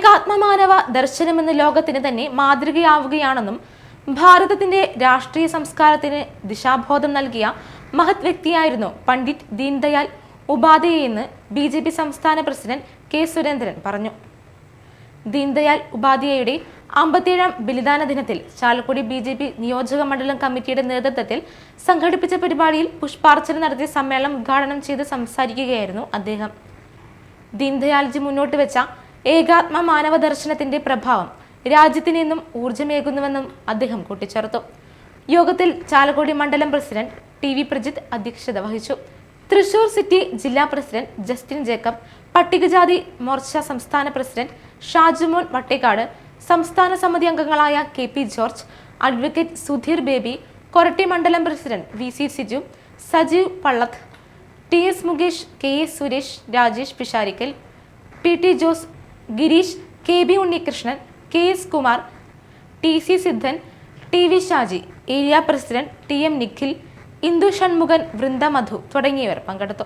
ഏകാത്മമാനവ ദർശനമെന്ന് ലോകത്തിന് തന്നെ മാതൃകയാവുകയാണെന്നും ഭാരതത്തിന്റെ രാഷ്ട്രീയ സംസ്കാരത്തിന് ദിശാബോധം നൽകിയ മഹത് വ്യക്തിയായിരുന്നു പണ്ഡിറ്റ് ദീൻദയാൽ ഉപാധ്യായെന്ന് ബി ജെ പി സംസ്ഥാന പ്രസിഡന്റ് കെ സുരേന്ദ്രൻ പറഞ്ഞു. ദീൻദയാൽ ഉപാധ്യായയുടെ അമ്പത്തിയേഴാം ബലിദാന ദിനത്തിൽ ചാലക്കുടി ബി ജെ പി നിയോജക മണ്ഡലം കമ്മിറ്റിയുടെ നേതൃത്വത്തിൽ സംഘടിപ്പിച്ച പരിപാടിയിൽ പുഷ്പാർച്ചന നടത്തിയ സമ്മേളനം ഉദ്ഘാടനം ചെയ്ത് സംസാരിക്കുകയായിരുന്നു അദ്ദേഹം. ദീൻദയാൽജി മുന്നോട്ട് വെച്ച ഏകാത്മ മാനവ ദർശനത്തിന്റെ പ്രഭാവം രാജ്യത്തിനെന്നും ഊർജമേകുന്നുവെന്നും അദ്ദേഹം കൂട്ടിച്ചേർത്തു. യോഗത്തിൽ ചാലക്കുടി മണ്ഡലം പ്രസിഡന്റ് ടി വി പ്രജിത്ത് അധ്യക്ഷത വഹിച്ചു. തൃശൂർ സിറ്റി ജില്ലാ പ്രസിഡന്റ് ജസ്റ്റിൻ ജേക്കബ് പട്ടികജാതി മോർച്ച സംസ്ഥാന പ്രസിഡന്റ് ഷാജുമോൻ വട്ടേക്കാട് സംസ്ഥാന സമിതി അംഗങ്ങളായ K P George advocate Sudheer Baby Koratty മണ്ഡലം president V C Siju Sajeev Pallath T S Mukesh K S Suresh Rajesh Pisharikkal P T Jose Girish K B Unnikrishnan K S Kumar T C Siddhan T V Shaji area president T M Nikhil Indu Shanmukhan Vrinda Madhu തുടങ്ങിയവർ പങ്കെടുത്തു.